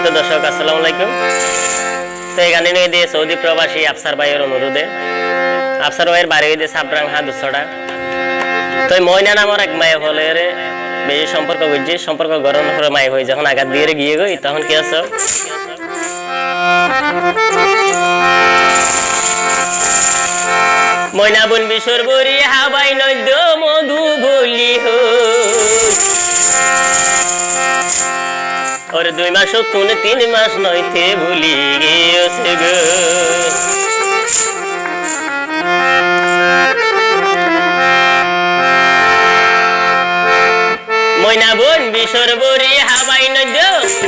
সম্মানিত দর্শক, আসসালামু আলাইকুম। তো এই গানে নিয়ে দিয়ে সৌদি প্রবাসী আফসার ভাইয়ের অনুরোধে, আফসার ভাইয়ের বাড়ি দিয়ে সাবরাং হা দুশোটা। তো ময়না নামের এক মায়ে ফলের বেশি সম্পর্ক বুঝছি সম্পর্ক গরম করে মায়ে হয়ে যখন আঘাত দিয়ে গিয়ে গই, তখন কি আছো ময়না বোন বিশ্বর বরি হাবাই নদ্য মধু বলি হই। ওরে দুই মাস তুন তিন মাস নইতে ভুলি গিয়েছে গো ময়না বোন বিশর বরি হাবাই নদ্য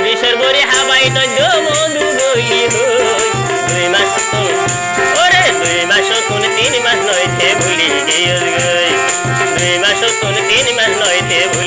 বিশর বরি হাবাই মধু বলি হই দুই মাস ওরে দুই মাস তুন তিন মাস নইতে ভুলি গিয়েছে দুই মাস তুন তিন মাস নইতে ভুলি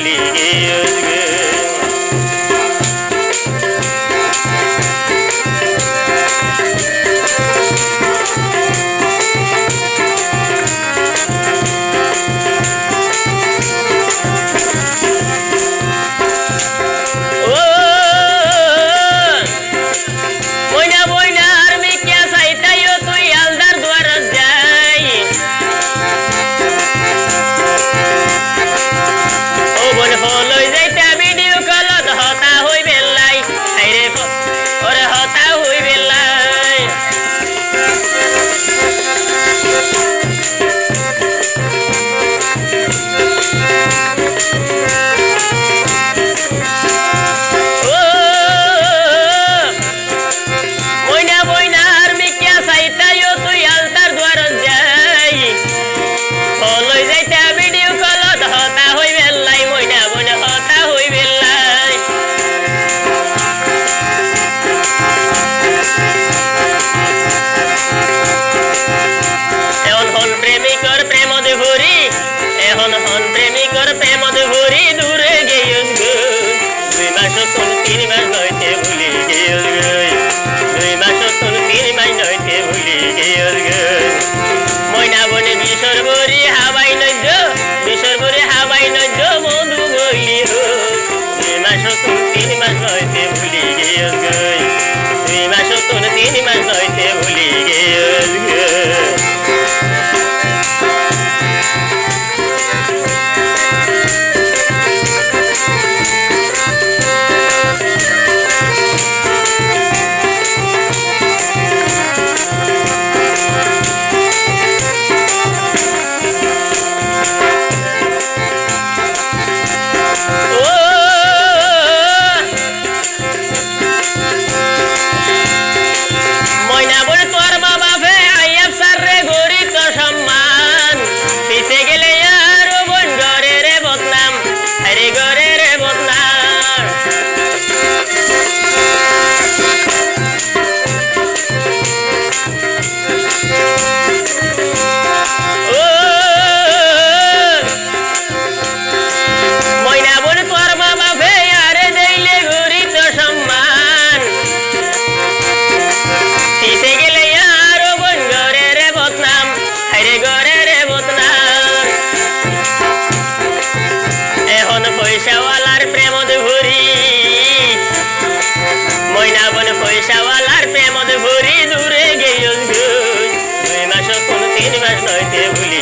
ও বন হলই Tini Melbourne దేవుని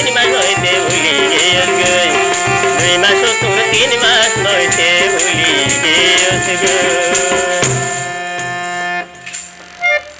তিন মাস হইতে ভুলি গেয়াস গই দুই মাস তোর তিন মাস নইতে ভুলি গেয়াস গই